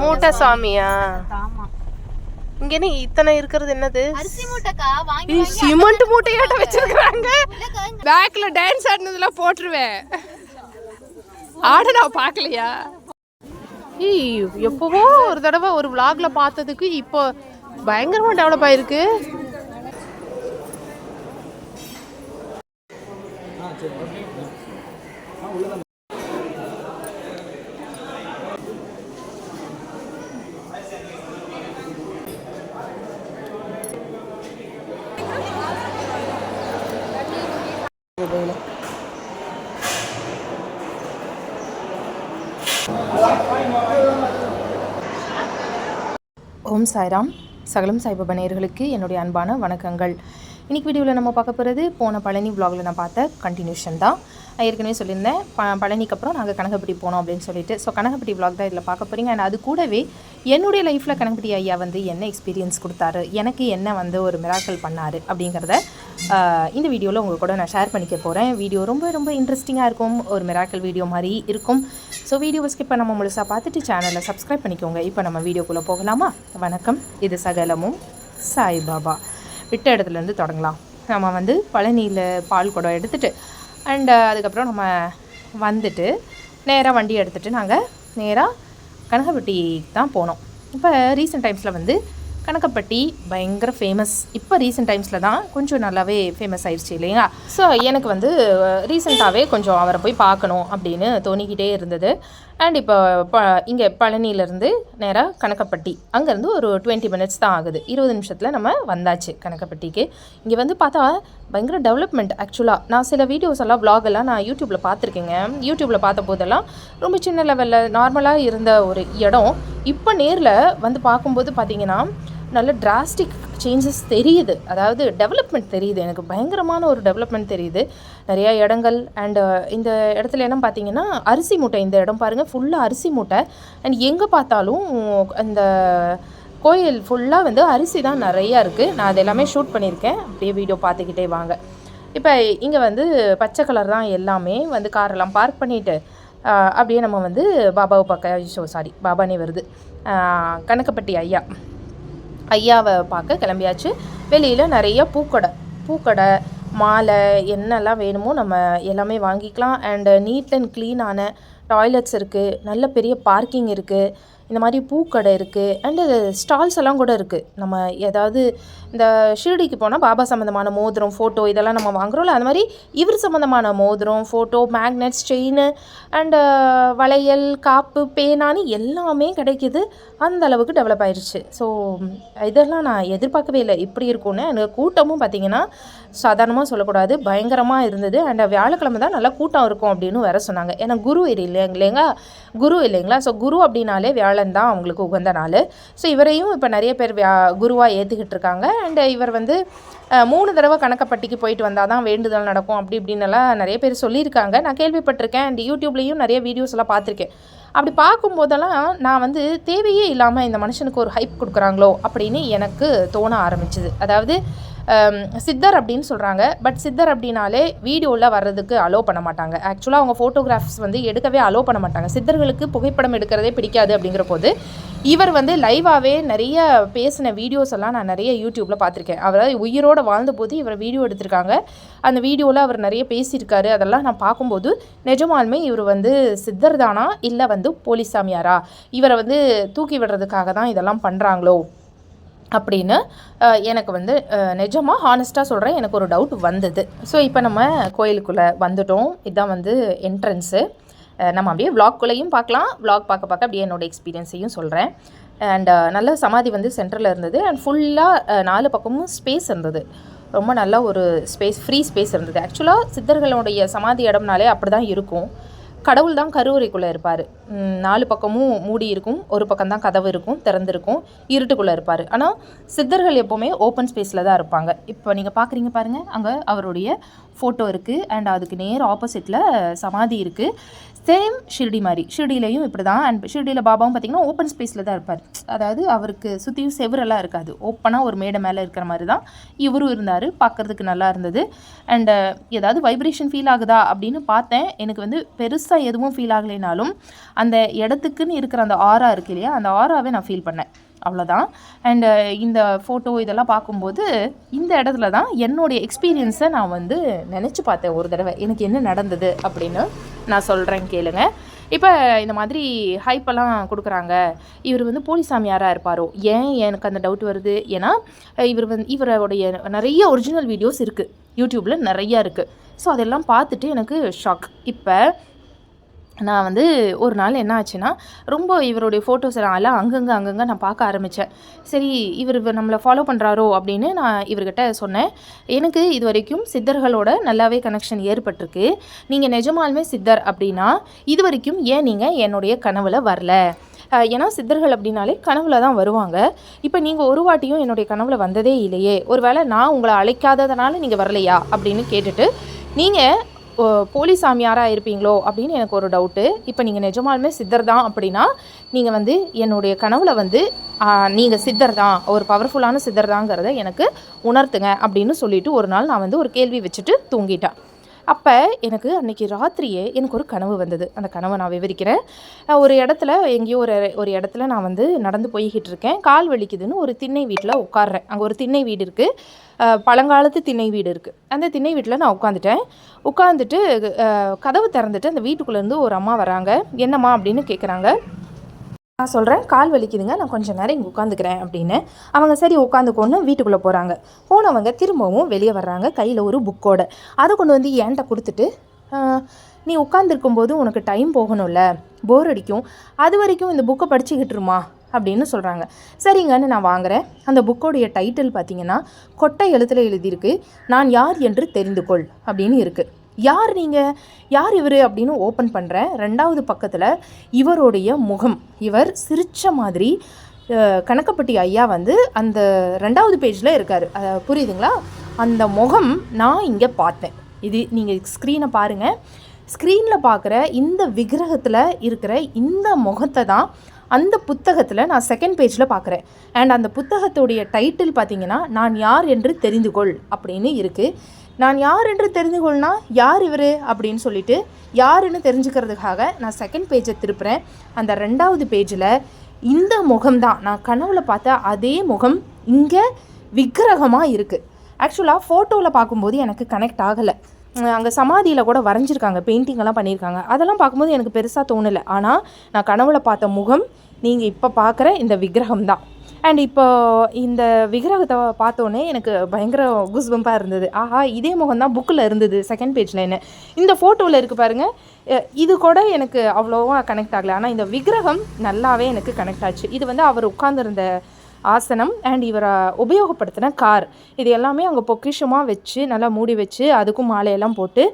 மூட்டை சாமியா ஆமா. இங்க என்ன இத்தனை இருக்கிறது என்னது? சிமெண்ட் மூட்டையாட்ட வச்சிருக்காங்க பேக்ல டான்ஸ் ஆடினதுலாம் போட்டுருவேன். ஆட நான் பார்க்கலையா எப்பவோ ஒரு தடவை ஒரு vlogல பார்த்ததுக்கு இப்போ பயங்கரமா டெவலப் ஆயிருக்கு. ஓம் சாய்ராம். சகலம் சாய்பாபா நேயர்களுக்கு என்னுடைய அன்பான வணக்கங்கள். இன்றைக்கி வீடியோவில் நம்ம பார்க்க போகிறது போன பழனி விலாகில் நான் பார்த்த கண்டினியூஷன் தான். ஏற்கனவே சொல்லியிருந்தேன் ப பழனிக்கு அப்புறம் நாங்கள் கனகப்பட்டி போனோம் அப்படின்னு சொல்லிட்டு. ஸோ கனகப்பட்டி விலாக் தான் இதில் பார்க்க போகிறீங்க அண்ட் அது கூடவே என்னுடைய லைஃப்பில் கனகப்பட்டி ஐயா வந்து என்ன எக்ஸ்பீரியன்ஸ் கொடுத்தாரு எனக்கு என்ன வந்து ஒரு மிராக்கல் பண்ணார் அப்படிங்கிறத இந்த வீடியோவில் உங்கள் கூட நான் ஷேர் பண்ணிக்க போகிறேன் வீடியோ ரொம்ப ரொம்ப இன்ட்ரெஸ்டிங்காக இருக்கும். ஒரு மிராக்கல் வீடியோ மாதிரி இருக்கும். ஸோ வீடியோவை ஸ்கிப் பண்ணாமல் முழுசாக பார்த்துட்டு சேனலை சப்ஸ்கிரைப் பண்ணிக்கோங்க. இப்போ நம்ம வீடியோக்குள்ளே போகலாமா? வணக்கம். இது சகலமும் சாய்பாபா. விட்ட இடத்துலேருந்து தொடங்கலாம். நம்ம வந்து பழனியில் பால் குடம் எடுத்துகிட்டு அண்ட் uh, அதுக்கப்புறம் நம்ம வந்துட்டு நேராக வண்டி எடுத்துகிட்டு நாங்கள் நேராக கனகப்பட்டி தான் போனோம். இப்போ ரீசெண்ட் டைம்ஸில் வந்து கனகப்பட்டி பயங்கர ஃபேமஸ் இப்போ ரீசெண்ட் டைம்ஸில் தான் கொஞ்சம் நல்லாவே ஃபேமஸ் ஆயிடுச்சு இல்லையா? ஸோ எனக்கு வந்து uh, ரீசெண்டாகவே கொஞ்சம் அவரை போய் பார்க்கணும் அப்படின்னு தோணிக்கிட்டே இருந்தது. அண்ட் இப்போ ப இங்கே பழனியிலேருந்து நேராக கணக்கப்பட்டி அங்கேருந்து ஒரு டுவெண்ட்டி மினிட்ஸ் தான் ஆகுது. இருபது நிமிஷத்தில் நம்ம வந்தாச்சு கணக்கப்பட்டிக்கு இங்கே வந்து பார்த்தா பயங்கர டெவலப்மெண்ட் ஆக்சுவலாக நான் சில வீடியோஸ் எல்லாம் vlog எல்லாம் நான் யூடியூப்பில் பார்த்துருக்கேங்க. யூடியூப்பில் பார்த்த போதெல்லாம் ரொம்ப சின்ன லெவலில் நார்மலாக இருந்த ஒரு இடம். இப்போ நேரில் வந்து பார்க்கும்போது பார்த்தீங்கன்னா நல்ல டிராஸ்டிக் சேஞ்சஸ் தெரியுது. அதாவது டெவலப்மெண்ட் தெரியுது. எனக்கு பயங்கரமான ஒரு டெவலப்மெண்ட் தெரியுது. நிறையா இடங்கள் அண்டு uh, இந்த இடத்துல என்ன பார்த்தீங்கன்னா அரிசி மூட்டை இந்த இடம் பாருங்கள் ஃபுல்லாக அரிசி மூட்டை. அண்ட் எங்கே பார்த்தாலும் அந்த கோயில் ஃபுல்லாக வந்து அரிசி தான் நிறையா இருக்குது நான் அது எல்லாமே ஷூட் பண்ணியிருக்கேன். அப்படியே வீடியோ பார்த்துக்கிட்டே வாங்க. இப்போ இங்கே வந்து பச்சை கலர் தான் எல்லாமே வந்து காரெல்லாம் பார்க் பண்ணிவிட்டு அப்படியே நம்ம வந்து பாபாவை பார்க்க ஷோ சாரி பாபானே வருது. கணக்கப்பட்டி ஐயா. ஐயாவை பார்க்க கிளம்பியாச்சு. வெளியில் நிறைய பூக்கடை பூக்கடை மாலை என்னெல்லாம் வேணுமோ நம்ம எல்லாமே வாங்கிக்கலாம். அண்டு நீட் அண்ட் க்ளீனான டாய்லெட்ஸ் இருக்குது நல்ல பெரிய பார்க்கிங் இருக்குது இந்த மாதிரி பூக்கடை இருக்குது அண்டு ஸ்டால்ஸ் எல்லாம் கூட இருக்குது நம்ம ஏதாவது இந்த ஷிரடிக்கு போனால் பாபா சம்மந்தமான மோதிரம் ஃபோட்டோ இதெல்லாம் நம்ம வாங்குறோம்ல அந்த மாதிரி இவர் சம்மந்தமான மோதிரம் ஃபோட்டோ மேக்னெட்ஸ் செயின் அண்டு வளையல் காப்பு பேனான்னு எல்லாமே கிடைக்கிது. அந்த அளவுக்கு டெவலப் ஆயிடுச்சு ஸோ இதெல்லாம் நான் எதிர்பார்க்கவே இல்லை. இப்படி இருக்கும்னு எனக்கு கூட்டமும் பார்த்தீங்கன்னா சாதாரணமாக சொல்லக்கூடாது. பயங்கரமாக இருந்தது. அண்ட் வியாழக்கிழமை தான் நல்லா கூட்டம் இருக்கும் அப்படின்னு வேற சொன்னாங்க. ஏன்னா குரு இல்லை இல்லைங்களா? குரு இல்லைங்களா? ஸோ குரு அப்படின்னாலே வியாழன் தான் அவங்களுக்கு உகந்த நாள். ஸோ இவரையும் இப்போ நிறைய பேர் வியா குருவாக ஏற்றுக்கிட்டு இருக்காங்க. அண்ட் இவர் வந்து மூணு தடவை கணக்கப்பட்டிக்கு போயிட்டு வந்தால் தான் வேண்டுதல் நடக்கும். அப்படி இப்படின்னு நிறைய பேர் சொல்லியிருக்காங்க. நான் கேள்விப்பட்டிருக்கேன். அண்ட் யூடியூப்லேயும் நிறைய வீடியோஸ் எல்லாம் பார்த்துருக்கேன். அப்படி பார்க்கும்போதெல்லாம் நான் வந்து தேவையே இல்லாமல் இந்த மனுஷனுக்கு ஒரு ஹைப் கொடுக்குறாங்களோ அப்படின்னு எனக்கு தோண ஆரம்பிச்சுது. அதாவது Um, சித்தர் அப்படின்னு சொல்கிறாங்க பட் சித்தர் அப்படின்னாலே வீடியோவில் வர்றதுக்கு அலோவ் பண்ண மாட்டாங்க. ஆக்சுவலாக அவங்க ஃபோட்டோகிராஃப்ஸ் வந்து எடுக்கவே அலோவ் பண்ண மாட்டாங்க. சித்தர்களுக்கு புகைப்படம் எடுக்கிறதே பிடிக்காது அப்படிங்கிற போது இவர் வந்து லைவாகவே நிறைய பேசின வீடியோஸ் எல்லாம் நான் நிறைய யூடியூப்பில் பார்த்துருக்கேன். அவர் உயிரோடு வாழ்ந்தபோது இவர் வீடியோ எடுத்திருக்காங்க. அந்த வீடியோவில் அவர் நிறைய பேசியிருக்காரு. அதெல்லாம் நான் பார்க்கும்போது நிஜமாலுமே இவர் வந்து சித்தர் தானா இல்லை வந்து போலீஸ் சாமியாரா? இவரை வந்து தூக்கி விடுறதுக்காக தான் இதெல்லாம் பண்ணுறாங்களோ அப்படின்னு எனக்கு வந்து நிஜமாக ஹானஸ்ட்டாக சொல்கிறேன் எனக்கு ஒரு டவுட் வந்தது. ஸோ இப்போ நம்ம கோயிலுக்குள்ளே வந்துட்டோம். இதுதான் வந்து என்ட்ரன்ஸு நம்ம அப்படியே விளாக்குள்ளேயும் பார்க்கலாம். விளாக் பார்க்க பார்க்க அப்படியே என்னோட எக்ஸ்பீரியன்ஸையும் சொல்கிறேன் அண்ட் நல்ல சமாதி வந்து சென்டரில் இருந்தது. அண்ட் ஃபுல்லாக நாலு பக்கமும் ஸ்பேஸ் இருந்தது. ரொம்ப நல்ல ஒரு ஸ்பேஸ் ஃப்ரீ ஸ்பேஸ் இருந்தது. ஆக்சுவலாக சித்தர்களுடைய சமாதி இடம்னாலே அப்படி தான் இருக்கும். கடவுள் தான் கருவறைக்குள்ளே இருப்பார். நாலு பக்கமும் மூடி இருக்கும். ஒரு பக்கம் தான் கதவு இருக்கும் திறந்திருக்கும். இருட்டுக்குள்ளே இருப்பார். ஆனால் சித்தர்கள் எப்போவுமே ஓப்பன் ஸ்பேஸில் தான் இருப்பாங்க. இப்போ நீங்கள் பார்க்குறீங்க பாருங்கள் அங்கே அவருடைய ஃபோட்டோ இருக்குது அண்ட் அதுக்கு நேர் ஆப்போசிட்டில் சமாதி இருக்குது சேம் ஷிர்டி மாதிரி. ஷிர்டிலையும் இப்படி தான் அண்ட் ஷிர்டியில் பாபாவும் பார்த்திங்கன்னா ஓப்பன் ஸ்பேஸில் தான் இருப்பார். அதாவது அவருக்கு சுற்றியும் செவரெல்லாம் இருக்காது. ஓப்பனாக ஒரு மேடை மேலே இருக்கிற மாதிரி தான் இவரும் இருந்தார். பார்க்குறதுக்கு நல்லா இருந்தது. அண்டு ஏதாவது வைப்ரேஷன் ஃபீல் ஆகுதா அப்படின்னு பார்த்தேன். எனக்கு வந்து பெருசாக எதுவும் ஃபீல் ஆகலைனாலும் அந்த இடத்துக்குன்னு இருக்கிற அந்த ஆரா இருக்கு இல்லையா? அந்த ஆராவே நான் ஃபீல் பண்ணேன். அவ்வளோதான் அண்டு uh, இந்த ஃபோட்டோ இதெல்லாம் பார்க்கும்போது இந்த இடத்துல தான் என்னுடைய எக்ஸ்பீரியன்ஸை நான் வந்து நினச்சி பார்த்தேன் ஒரு தடவை. எனக்கு என்ன நடந்தது அப்படின்னு நான் சொல்கிறேன் கேளுங்க. இப்போ இந்த மாதிரி ஹைப்பெல்லாம் கொடுக்குறாங்க. இவர் வந்து போலிசாமியாராக இருப்பாரோ? ஏன் எனக்கு அந்த டவுட் வருது? ஏன்னா இவர் வந்து இவருடைய நிறைய ஒரிஜினல் வீடியோஸ் இருக்குது யூடியூப்பில் நிறையா இருக்குது ஸோ அதெல்லாம் பார்த்துட்டு எனக்கு ஷாக் இப்போ நான் வந்து ஒரு நாள் என்ன ஆச்சுன்னா ரொம்ப இவருடைய ஃபோட்டோஸ் எல்லாம் அங்கங்கே அங்கங்கே நான் பார்க்க ஆரம்பித்தேன் சரி இவர் நம்மளை ஃபாலோ பண்ணுறாரோ அப்படின்னு நான் இவர்கிட்ட சொன்னேன். எனக்கு இது வரைக்கும் சித்தர்களோட நல்லாவே கனெக்ஷன் ஏற்பட்டிருக்கு. நீங்கள் நிஜமாலுமே சித்தர் அப்படின்னா இது வரைக்கும் ஏன் நீங்கள் என்னுடைய கனவில் வரல? ஏன்னா சித்தர்கள் அப்படின்னாலே கனவுல தான் வருவாங்க. இப்போ நீங்கள் ஒரு வாட்டியும் என்னுடைய கனவுல வந்ததே இல்லையே. ஒருவேளை நான் உங்களை அழைக்காததுனால நீங்கள் வரலையா அப்படின்னு கேட்டுட்டு நீங்கள் போலி சாமியாராக இருப்பீங்களோ அப்படின்னு எனக்கு ஒரு டவுட்டு இப்போ நீங்கள் நிஜமாலுமே சித்தர் தான் அப்படின்னா நீங்கள் வந்து என்னுடைய கனவுல வந்து நீங்கள் சித்தர் தான் ஒரு பவர்ஃபுல்லான சித்தர் தாங்கிறத எனக்கு உணர்த்துங்க அப்படின்னு சொல்லிட்டு ஒரு நாள் நான் வந்து ஒரு கேள்வி வச்சுட்டு தூங்கிட்டேன். அப்போ எனக்கு அன்னைக்கு ராத்திரியே எனக்கு ஒரு கனவு வந்தது. அந்த கனவை நான் விவரிக்கிறேன். ஒரு இடத்துல எங்கேயோ ஒரு ஒரு இடத்துல நான் வந்து நடந்து போய்கிட்டு இருக்கேன். கால் வலிக்குதுன்னு ஒரு திண்ணை வீட்டில் உட்காடுறேன் அங்கே ஒரு திண்ணை வீடு இருக்குது பழங்காலத்து திண்ணை வீடு இருக்குது அந்த திண்ணை வீட்டில் நான் உட்காந்துட்டேன் உட்காந்துட்டு கதவு திறந்துட்டு அந்த வீட்டுக்குள்ளேருந்து ஒரு அம்மா வராங்க. என்னம்மா அப்படின்னு கேட்குறாங்க நான் சொல்கிறேன் கால் வலிக்குதுங்க நான் கொஞ்சம் நேரம் இங்கே உட்காந்துக்கிறேன் அப்படின்னு. அவங்க சரி உட்காந்துக்கோன்னு வீட்டுக்குள்ளே போகிறாங்க போனவங்க திரும்பவும் வெளியே வர்றாங்க கையில் ஒரு புக்கோட அதை கொண்டு வந்து என்கிட்ட கொடுத்துட்டு நீ நீ உட்காந்துருக்கும்போது உனக்கு டைம் போகணும்ல போர் அடிக்கும். அது வரைக்கும் இந்த புக்கை படிச்சுக்கிட்டுருமா அப்படின்னு சொல்கிறாங்க சரிங்கன்னு நான் வாங்குறேன். அந்த புக்கோடைய டைட்டில் பார்த்தீங்கன்னா கொட்டை எழுத்தில் எழுதியிருக்கு. நான் யார் என்று தெரிந்து கொள் அப்படின்னு இருக்குது யார் நீங்கள் யார் இவர் அப்படின்னு ஓப்பன் பண்ணுறேன் ரெண்டாவது பக்கத்தில் இவருடைய முகம். இவர் சிரிச்ச மாதிரி கணக்கப்பட்டி ஐயா வந்து அந்த ரெண்டாவது பேஜில் இருக்கார். புரியுதுங்களா? அந்த முகம் நான் இங்கே பார்த்தேன். இது நீங்கள் ஸ்க்ரீனை பாருங்கள் ஸ்க்ரீனில் பார்க்குற இந்த விக்கிரகத்தில் இருக்கிற இந்த முகத்தை தான் அந்த புத்தகத்தில் நான் செகண்ட் பேஜில் பார்க்குறேன் அண்ட் அந்த புத்தகத்துடைய டைட்டில் பார்த்தீங்கன்னா நான் யார் என்று தெரிந்து கொள் அப்படின்னு இருக்குது நான் யார் என்று தெரிந்து கொள்னா யார் இவர்? அப்படின்னு சொல்லிட்டு யாருன்னு தெரிஞ்சுக்கிறதுக்காக நான் செகண்ட் பேஜை திருப்புறேன். அந்த ரெண்டாவது பேஜில் இந்த முகம்தான் நான் கனவுல பார்த்த அதே முகம் இங்கே விக்கிரகமாக இருக்குது ஆக்சுவலாக ஃபோட்டோவில் பார்க்கும்போது எனக்கு கனெக்ட் ஆகலை. அங்கே சமாதியில் கூட வரைஞ்சிருக்காங்க பெயிண்டிங்கெல்லாம் பண்ணியிருக்காங்க அதெல்லாம் பார்க்கும்போது எனக்கு பெருசாக தோணலை. ஆனால் நான் கனவுல பார்த்த முகம் நீங்கள் இப்போ பார்க்குற இந்த விக்கிரகம் தான் அண்ட் இப்போ இந்த விக்கிரகத்தை பார்த்தோன்னே எனக்கு பயங்கர குஸ்பம்பாக இருந்தது. ஆஹா இதே முகம் தான் புக்கில் இருந்தது செகண்ட் பேஜில் என்ன. இந்த ஃபோட்டோவில் இருக்குது பாருங்கள் இது கூட எனக்கு அவ்வளோவா கனெக்ட் ஆகலை. ஆனால் இந்த விக்கிரகம் நல்லாவே எனக்கு கனெக்ட் ஆச்சு. இது வந்து அவர் உட்காந்துருந்த ஆசனம் அண்ட் இவரை உபயோகப்படுத்தின கார். இது எல்லாமே அவங்க பொக்கிஷமாக வச்சு நல்லா மூடி வச்சு அதுக்கும் மாலையெல்லாம் போட்டு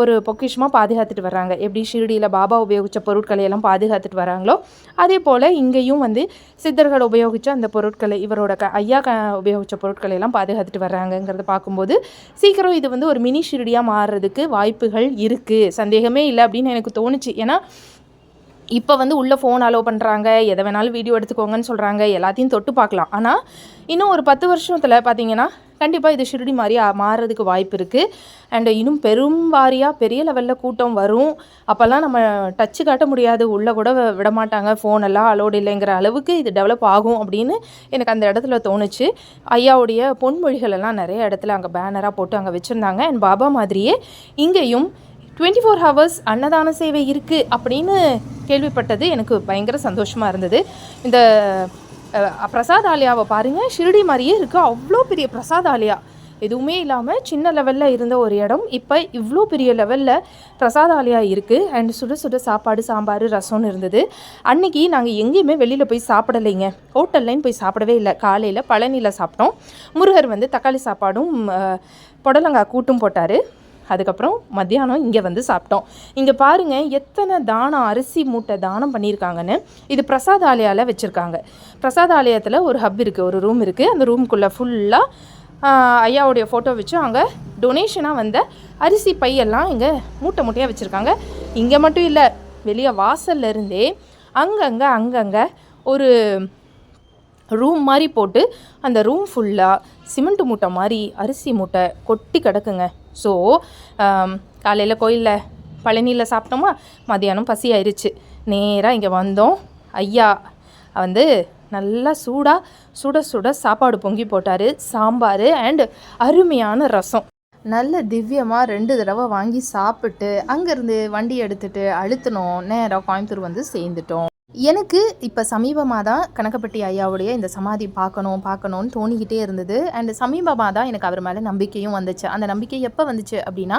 ஒரு பொக்கிஷமாக பாதுகாத்துட்டு வர்றாங்க. எப்படி ஷிரடியில் பாபா உபயோகித்த பொருட்களை எல்லாம் பாதுகாத்துட்டு வராங்களோ அதே போல் இங்கேயும் வந்து சித்தர்கள் உபயோகித்த அந்த பொருட்களை இவரோட க ஐயா க உபயோகித்த பொருட்களை எல்லாம் பாதுகாத்துட்டு வர்றாங்கங்கிறத பார்க்கும்போது சீக்கிரம் இது வந்து ஒரு மினி ஷிரடியாக மாறுறதுக்கு வாய்ப்புகள் இருக்குது சந்தேகமே இல்லை அப்படின்னு எனக்கு தோணுச்சு. ஏன்னா இப்போ வந்து உள்ளே ஃபோன் அலோவ் பண்ணுறாங்க எதை வேணாலும் வீடியோ எடுத்துக்கோங்கன்னு சொல்கிறாங்க எல்லாத்தையும் தொட்டு பார்க்கலாம். ஆனால் இன்னும் ஒரு பத்து வருஷத்தில் பார்த்தீங்கன்னா கண்டிப்பாக இது ஷிரடி மாதிரி மாறுறதுக்கு வாய்ப்பு இருக்குது அண்ட் இன்னும் பெரும் வாரியாக பெரிய லெவலில் கூட்டம் வரும். அப்போல்லாம் நம்ம டச்சு காட்ட முடியாது. உள்ளே கூட விடமாட்டாங்க. விட மாட்டாங்க ஃபோன் எல்லாம் அலோடு இல்லைங்கிற அளவுக்கு இது டெவலப் ஆகும் அப்படின்னு எனக்கு அந்த இடத்துல தோணுச்சு. ஐயாவுடைய பொன்மொழிகள் எல்லாம் நிறைய இடத்துல அங்கே பேனராக போட்டு அங்கே வச்சுருந்தாங்க. அண்ட் பாபா மாதிரியே இங்கேயும் டுவெண்ட்டி ஃபோர் ஹவர்ஸ் அன்னதான சேவை இருக்குது அப்படின்னு கேள்விப்பட்டது. எனக்கு பயங்கர சந்தோஷமாக இருந்தது. இந்த பிரசாதாலயாவை பிரசாத் பாருங்கள் ஷிரடி மாதிரியே இருக்குது அவ்வளோ பெரிய பிரசாதாலயா எதுவுமே இல்லாமல் சின்ன லெவலில் இருந்த ஒரு இடம். இப்போ இவ்வளோ பெரிய லெவலில் பிரசாதாலயா இருக்குது அண்ட் சுட சுட சாப்பாடு சாம்பார் ரசம்னு இருந்தது. அன்னைக்கு நாங்கள் எங்கேயுமே வெளியில் போய் சாப்பிடலைங்க. ஹோட்டல்லையும் போய் சாப்பிடவே இல்லை. காலையில் பழனியில் சாப்பிட்டோம். முருகர் வந்து தக்காளி சாப்பாடும் புடலங்காய் கூட்டும் போட்டார். அதுக்கப்புறம் மத்தியானம் இங்கே வந்து சாப்பிட்டோம். இங்கே பாருங்கள் எத்தனை தானம் அரிசி மூட்டை தானம் பண்ணியிருக்காங்கன்னு இது பிரசாத ஆலயாவில் வச்சுருக்காங்க. பிரசாத ஆலயத்தில் ஒரு ஹப் இருக்குது ஒரு ரூம் இருக்குது அந்த ரூம்குள்ளே ஃபுல்லாக ஐயாவுடைய ஃபோட்டோ வச்சு அங்கே டொனேஷனாக வந்த அரிசி பையெல்லாம் இங்கே மூட்டை மூட்டையாக வச்சுருக்காங்க. இங்கே மட்டும் இல்லை வெளியே வாசல்ல இருந்தே அங்கங்கே அங்கங்கே ஒரு ரூம் மாதிரி போட்டு அந்த ரூம் ஃபுல்லாக சிமெண்ட் மூட்டை மாதிரி அரிசி மூட்டை கொட்டி கிடக்குங்க. ஸோ காலையில் கோயிலில் பழனியில் சாப்பிட்டோமா? மதியானம் பசி ஆயிடுச்சு நேராக இங்கே வந்தோம். ஐயா வந்து நல்லா சூடாக சுட சுட சாப்பாடு பொங்கி போட்டார். சாம்பார் அண்டு அருமையான ரசம். நல்ல திவ்யமாக ரெண்டு தடவை வாங்கி சாப்பிட்டு அங்கேருந்து வண்டி எடுத்துட்டு அழுத்தினோம். நேராக கோயம்புத்தூர் வந்து சேர்ந்துட்டோம். எனக்கு இப்போ சமீபமாக தான் கணக்கப்பட்டி ஐயாவுடைய இந்த சமாதி பார்க்கணும் பார்க்கணும்னு தோணிக்கிட்டே இருந்தது. அண்ட் சமீபமாக தான் எனக்கு அவர் மேலே நம்பிக்கையும் வந்துச்சு. அந்த நம்பிக்கை எப்போ வந்துச்சு அப்படின்னா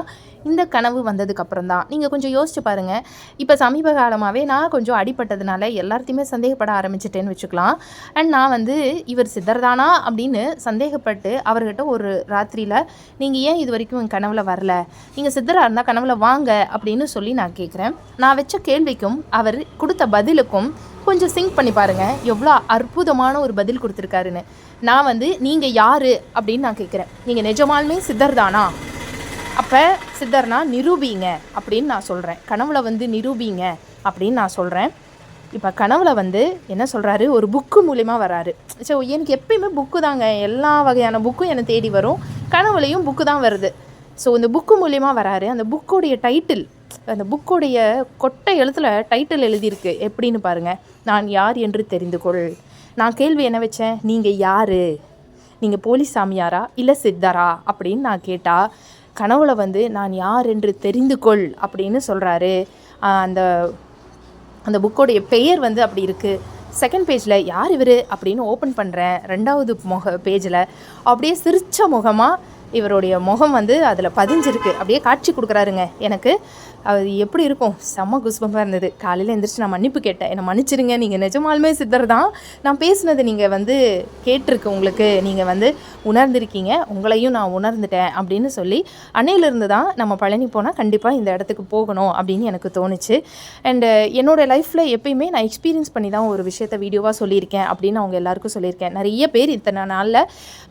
இந்த கனவு வந்ததுக்கப்புறம் தான் நீங்கள் கொஞ்சம் யோசிச்சு பாருங்கள் இப்போ சமீப காலமாகவே நான் கொஞ்சம் அடிப்பட்டதுனால எல்லாத்தையுமே சந்தேகப்பட ஆரம்பிச்சிட்டேன்னு வச்சுக்கலாம். அண்ட் நான் வந்து இவர் சித்தர்தானா அப்படின்னு சந்தேகப்பட்டு அவர்கிட்ட ஒரு ராத்திரியில் நீங்கள் ஏன் இது வரைக்கும் கனவில் வரல? நீங்கள் சித்தராக இருந்தால் கனவில் வாங்க அப்படின்னு சொல்லி நான் கேட்குறேன் நான் வச்ச கேள்விக்கும் அவர் கொடுத்த பதிலுக்கும் கொஞ்சம் சிங்க் பண்ணி பாருங்க. எவ்வளோ அற்புதமான ஒரு பதில் கொடுத்துருக்காருன்னு. நான் வந்து நீங்கள் யார்? அப்படின்னு நான் கேட்குறேன். நீங்கள் நிஜமாலுமே சித்தர் தானா அப்போ சித்தர்னா நிரூபிங்க அப்படின்னு நான் சொல்கிறேன் கனவுல வந்து நிரூபிங்க அப்படின்னு நான் சொல்கிறேன் இப்போ கனவுல வந்து என்ன சொல்கிறாரு ஒரு புக்கு மூலிமா வராரு. ஸோ எனக்கு எப்பயுமே புக்கு தாங்க. எல்லா வகையான புக்கும் என்னை தேடி வரும். கனவுலையும் புக்கு தான் வருது. ஸோ இந்த புக்கு மூலியமாக வராரு. அந்த புக்கோடைய டைட்டில் அந்த புக்கோடைய கொட்டை எழுத்துல டைட்டில் எழுதியிருக்கு. எப்படின்னு பாருங்கள் நான் யார் என்று தெரிந்து கொள். நான் கேள்வி என்ன வச்சேன்? நீங்கள் யார்? நீங்கள் போலீஸ் சாமியாரா? இல்லை சித்தரா? அப்படின்னு நான் கேட்டால் கனவுல வந்து நான் யார் என்று தெரிந்து கொள் அப்படின்னு சொல்கிறாரு அந்த அந்த புக்கோடைய பெயர் வந்து அப்படி இருக்குது செகண்ட் பேஜில் யார் இவர்? அப்படின்னு ஓப்பன் பண்ணுறேன் ரெண்டாவது முக பேஜில் அப்படியே சிரித்த முகமாக இவருடைய முகம் வந்து அதில் பதிஞ்சிருக்கு. அப்படியே காட்சி கொடுக்குறாருங்க. எனக்கு அது எப்படி இருக்கும்? செம்ம குஸ்பமாக இருந்தது. காலையில் எந்திரிச்சு நான் மன்னிப்பு கேட்டேன். என்னை மன்னிச்சிருங்க. நீங்கள் நிஜமாலுமே சித்தர் தான். நான் பேசுனது நீங்கள் வந்து கேட்டிருக்கு உங்களுக்கு. நீங்கள் வந்து உணர்ந்திருக்கீங்க. உங்களையும் நான் உணர்ந்துட்டேன் அப்படின்னு சொல்லி அன்னையிலிருந்து தான் நம்ம பழனி போனால் கண்டிப்பாக இந்த இடத்துக்கு போகணும் அப்படின்னு எனக்கு தோணுச்சு. அண்டு என்னோடய லைஃப்பில் எப்பயுமே நான் எக்ஸ்பீரியன்ஸ் பண்ணி தான் ஒரு விஷயத்த வீடியோவாக சொல்லியிருக்கேன் அப்படின்னு அவங்க எல்லாருக்கும் சொல்லியிருக்கேன். நிறைய பேர் இத்தனை நாளில்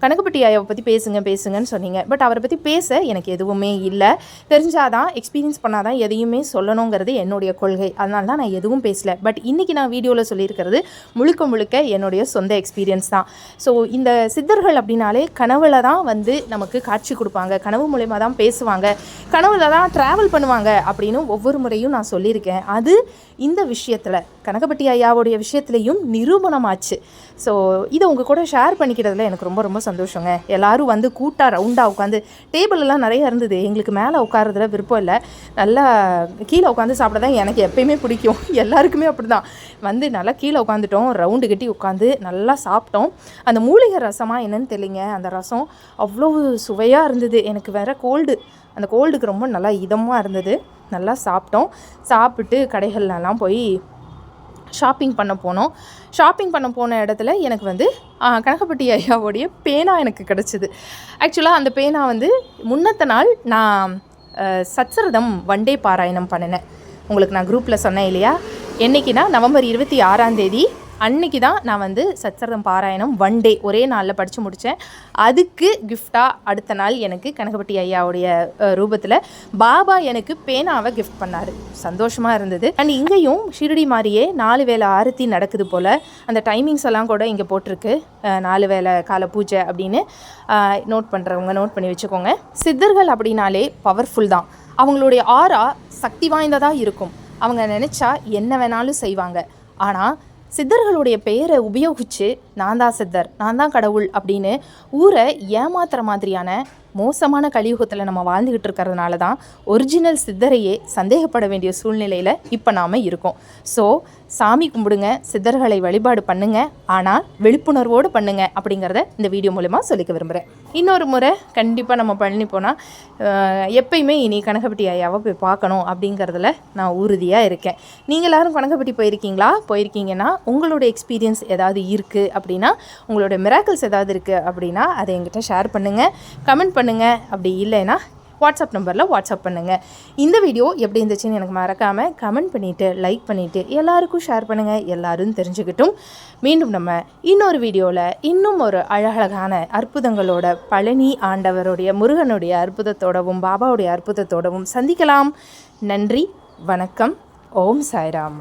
கணக்குப்பட்டி ஐயாவை பற்றி பேசுங்க பேசுங்கன்னு சொன்னீங்க. பட் அவரை பற்றி பேச எனக்கு எதுவுமே இல்லை. தெரிஞ்சாதான் எக்ஸ்பீரியன்ஸ் பண்ணாதான் எதையுமே சொல்லணுங்கிறது என்னுடைய கொள்கை. அதனால தான் நான் எதுவும் பேசல. பட் இன்றைக்கி நான் வீடியோவில் சொல்லியிருக்கிறது முழுக்க முழுக்க என்னுடைய சொந்த எக்ஸ்பீரியன்ஸ் தான். ஸோ இந்த சித்தர்கள் அப்படின்னாலே கனவுல தான் வந்து நமக்கு காட்சி கொடுப்பாங்க. கனவு மூலயமா தான் பேசுவாங்க. கனவுல தான் ட்ராவல் பண்ணுவாங்க அப்படின்னு ஒவ்வொரு முறையும் நான் சொல்லியிருக்கேன். அது இந்த விஷயத்தில் கனகப்பட்டி ஐயாவுடைய விஷயத்துலையும் நிரூபணமாச்சு. ஸோ இதை உங்கள் கூட ஷேர் பண்ணிக்கிறதுல எனக்கு ரொம்ப ரொம்ப சந்தோஷங்க. எல்லாரும் வந்து கூட்டாக ரவுண்டாக உட்காந்து டேபிள் எல்லாம் நிறைய இருந்தது. எங்களுக்கு மேலே உட்காரதுல விருப்பம் இல்லை. நல்லா கீழே உட்காந்து சாப்பிட தான் எனக்கு எப்பயுமே பிடிக்கும். எல்லாருக்குமே அப்படி தான் வந்து நல்லா கீழே உட்காந்துட்டோம் ரவுண்டு கட்டி உட்காந்து நல்லா சாப்பிட்டோம். அந்த மூலிகை ரசமாக என்னன்னு தெரியலிங்க. அந்த ரசம் அவ்வளோ சுவையாக இருந்தது. எனக்கு வேறு கோல்டு அந்த கோல்டுக்கு ரொம்ப நல்லா இதமாக இருந்தது. நல்லா சாப்பிட்டோம். சாப்பிட்டு கடைகள்லாம் போய் ஷாப்பிங் பண்ண போனோம். ஷாப்பிங் பண்ண போன இடத்துல எனக்கு வந்து கனகப்பட்டி ஐயாவோடைய பேனா எனக்கு கிடச்சிது. ஆக்சுவலாக அந்த பேனா வந்து முன்னத்த நாள் நான் சச்சரதம் வண்டே பாராயணம் பண்ணினேன். உங்களுக்கு நான் குரூப்பில் சொன்னேன் இல்லையா? என்னைக்குன்னா நவம்பர் இருபத்தி ஆறாம் தேதி அன்னைக்கு தான் நான் வந்து சச்சரதம் பாராயணம் ஒன் டே ஒரே நாளில் படித்து முடித்தேன் அதுக்கு கிஃப்டாக அடுத்த நாள் எனக்கு கனகப்பட்டி ஐயாவுடைய ரூபத்தில் பாபா எனக்கு பேனாவை கிஃப்ட் பண்ணார். சந்தோஷமாக இருந்தது. அண்ட் இங்கேயும் ஷிரடி மாதிரியே நாலு வேளை ஆரத்தி நடக்குது போல். அந்த டைமிங்ஸ் எல்லாம் கூட இங்கே போட்டிருக்கு. நாலு வேளை கால பூஜை அப்படின்னு நோட் பண்ணுறவங்க நோட் பண்ணி வச்சுக்கோங்க. சித்தர்கள் அப்படின்னாலே பவர்ஃபுல் தான். அவங்களுடைய ஆரா சக்தி வாய்ந்ததாக இருக்கும். அவங்க நினச்சா என்ன வேணாலும் செய்வாங்க. ஆனால் சித்தர்களுடைய பெயரை உபயோகித்து நான் தான் சித்தர் நான் தான் கடவுள் அப்படின்னு ஊரை ஏமாத்துற மாதிரியான மோசமான கலியுகத்தில் நம்ம வாழ்ந்துக்கிட்டு இருக்கிறதுனால தான் ஒரிஜினல் சித்தரையே சந்தேகப்பட வேண்டிய சூழ்நிலையில் இப்போ நாம் இருக்கோம். ஸோ சாமி கும்பிடுங்க சித்தர்களை வழிபாடு பண்ணுங்க ஆனால் விழிப்புணர்வோடு பண்ணுங்க அப்படிங்கிறத இந்த வீடியோ மூலிமா சொல்லிக்க விரும்புகிறேன் இன்னொரு முறை கண்டிப்பாக நம்ம பழனி போனால் எப்பயுமே இனி கனகப்பட்டி ஐயாவை போய் பார்க்கணும் அப்படிங்கிறதுல நான் உறுதியாக இருக்கேன். நீங்கள் எல்லாரும் கனகப்பட்டி போயிருக்கீங்களா? போயிருக்கீங்கன்னா உங்களோட எக்ஸ்பீரியன்ஸ் ஏதாவது இருக்குது அப்படின்னா உங்களோட மிராக்கிள்ஸ் ஏதாவது இருக்குது அப்படின்னா அதை எங்கிட்ட ஷேர் பண்ணுங்கள் கமெண்ட் பண்ணுங்கள் அப்படி இல்லைன்னா வாட்ஸ்அப் நம்பரில் வாட்ஸ்அப் பண்ணுங்கள் இந்த வீடியோ எப்படி இருந்துச்சுன்னு எனக்கு மறக்காமல் கமெண்ட் பண்ணிவிட்டு லைக் பண்ணிவிட்டு எல்லாருக்கும் ஷேர் பண்ணுங்கள் எல்லோரும் தெரிஞ்சுக்கிட்டும். மீண்டும் நம்ம இன்னொரு வீடியோவில் இன்னும் ஒரு அழகழகான அற்புதங்களோட பழனி ஆண்டவருடைய முருகனுடைய அற்புதத்தோடவும் பாபாவுடைய அற்புதத்தோடவும் சந்திக்கலாம். நன்றி வணக்கம். ஓம் சாய்ராம்.